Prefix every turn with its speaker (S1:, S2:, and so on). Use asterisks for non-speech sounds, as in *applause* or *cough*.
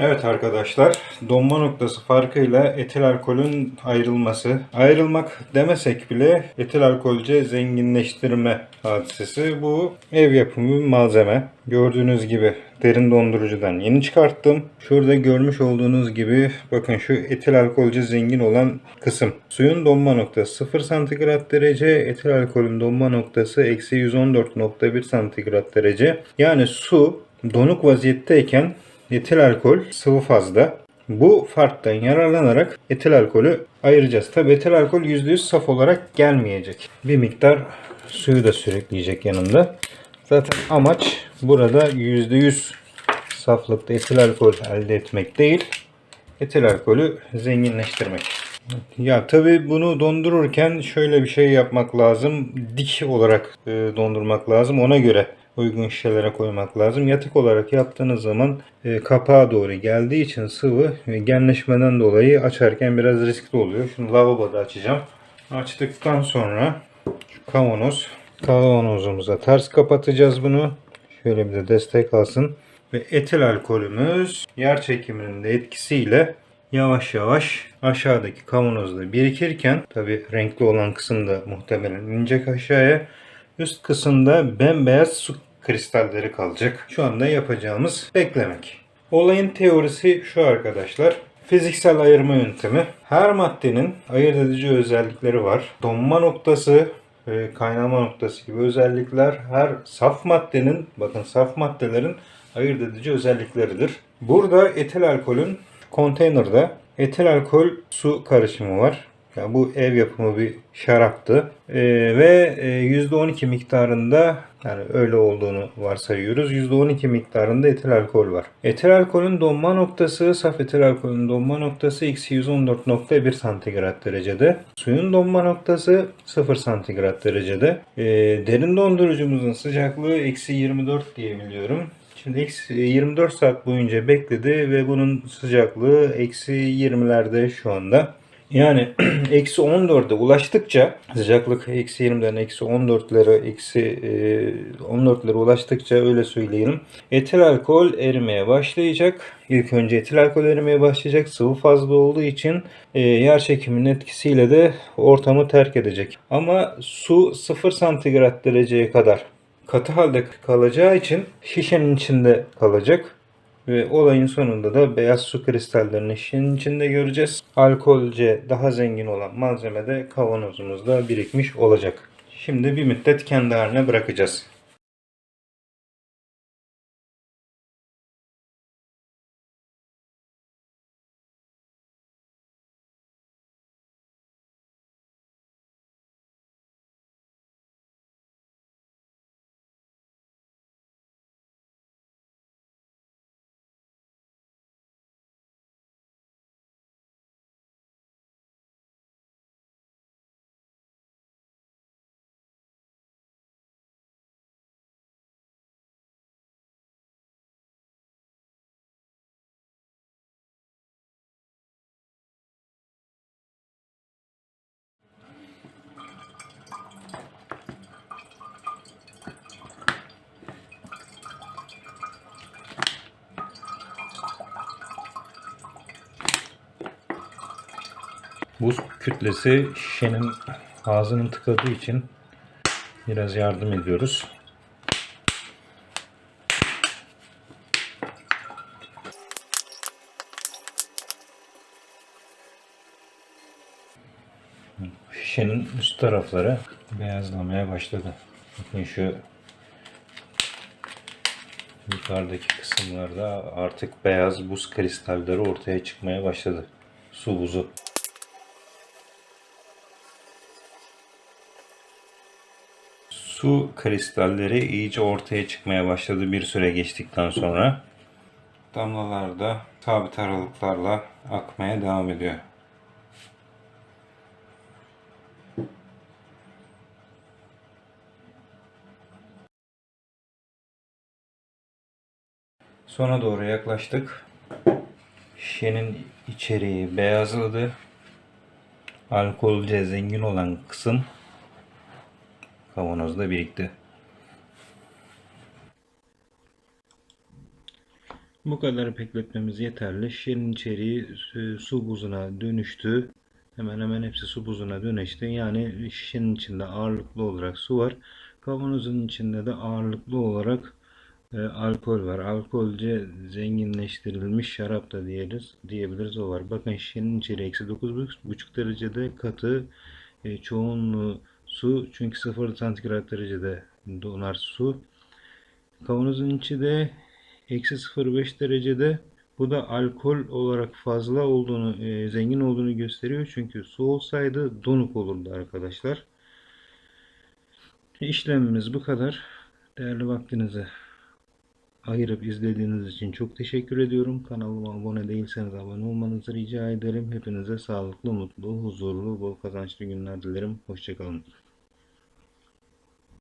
S1: Evet arkadaşlar, donma noktası farkıyla etil alkolün ayrılması. Ayrılmak demesek bile etil alkolce zenginleştirme hadisesi. Bu ev yapımı bir malzeme. Gördüğünüz gibi derin dondurucudan yeni çıkarttım. Şurada görmüş olduğunuz gibi bakın şu etil alkolce zengin olan kısım. Suyun donma noktası 0 santigrat derece, etil alkolün donma noktası eksi 114.1 santigrat derece. Yani su donuk vaziyetteyken etil alkol sıvı fazda. Bu farktan yararlanarak etil alkolü ayıracağız. Tabi etil alkol %100 saf olarak gelmeyecek. Bir miktar suyu da sürükleyecek yanında. Zaten amaç burada %100 saflıkta etil alkol elde etmek değil, etil alkolü zenginleştirmek. Ya tabi bunu dondururken şöyle bir şey yapmak lazım. Dik olarak e, dondurmak lazım. Ona göre uygun şişelere koymak lazım. Yatık olarak yaptığınız zaman e, kapağa doğru geldiği için sıvı e, genleşmeden dolayı açarken biraz riskli oluyor. Şimdi lavaboda açacağım. Açtıktan sonra şu kavanoz kavanozumuza ters kapatacağız bunu. Şöyle bir de destek alsın. Ve etil alkolümüz yer çekiminin de etkisiyle yavaş yavaş aşağıdaki kavanozda birikirken tabi renkli olan kısım da muhtemelen inecek aşağıya. Üst kısımda bembeyaz su kristalleri kalacak. Şu anda yapacağımız beklemek. Olayın teorisi şu arkadaşlar. Fiziksel ayırma yöntemi. Her maddenin ayırt edici özellikleri var. Donma noktası, kaynama noktası gibi özellikler her saf maddenin, bakın saf maddelerin ayırt edici özellikleridir. Burada etil alkolün konteynerde etil alkol su karışımı var. Yani bu ev yapımı bir şaraptı. Ee, ve e, %12 miktarında yani öyle olduğunu varsayıyoruz. %12 miktarında etil alkol var. Etil alkolün donma noktası, saf etil alkolün donma noktası eksi 114.1 santigrat derecede. Suyun donma noktası 0 santigrat derecede. Ee, derin dondurucumuzun sıcaklığı eksi 24 diye biliyorum. Şimdi eksi 24 saat boyunca bekledi ve bunun sıcaklığı eksi 20'lerde şu anda. Yani *clears throat* eksi 14'e ulaştıkça sıcaklık eksi 20'den eksi 14'lere eksi e, 14'lere ulaştıkça öyle söyleyelim. Etil alkol erimeye başlayacak. İlk önce etil alkol erimeye başlayacak. Sıvı fazla olduğu için e, yer çekiminin etkisiyle de ortamı terk edecek. Ama su 0 santigrat dereceye kadar katı halde kalacağı için şişenin içinde kalacak. Ve olayın sonunda da beyaz su kristallerini şişenin içinde göreceğiz. Alkolce daha zengin olan malzeme de kavanozumuzda birikmiş olacak. Şimdi bir müddet kendi haline bırakacağız. Buz kütlesi şişenin ağzının tıkadığı için biraz yardım ediyoruz. Şişenin üst tarafları beyazlamaya başladı. Bakın şu yukarıdaki kısımlarda artık beyaz buz kristalleri ortaya çıkmaya başladı. Su buzu. Su kristalleri iyice ortaya çıkmaya başladı bir süre geçtikten sonra. Damlalar da sabit aralıklarla akmaya devam ediyor. Sona doğru yaklaştık. Şişenin içeriği beyazladı. Alkolce zengin olan kısım kavanozda birikti. Bu kadar bekletmemiz yeterli. Şişenin içeriği e, su buzuna dönüştü. Hemen hemen hepsi su buzuna dönüştü. Yani şişenin içinde ağırlıklı olarak su var. Kavanozun içinde de ağırlıklı olarak e, alkol var. Alkolce zenginleştirilmiş şarap da diyebiliriz, diyebiliriz o var. Bakın şişenin içeriği eksi 9,5 derecede katı e, çoğunluğu su çünkü 0 santigrat derecede donar su. Kavanozun içi de eksi 0,5 derecede. Bu da alkol olarak fazla olduğunu, e, zengin olduğunu gösteriyor. Çünkü su olsaydı donuk olurdu arkadaşlar. İşlemimiz bu kadar. Değerli vaktinizi ayırıp izlediğiniz için çok teşekkür ediyorum. Kanalıma abone değilseniz abone olmanızı rica ederim. Hepinize sağlıklı, mutlu, huzurlu, bol kazançlı günler dilerim. Hoşçakalın.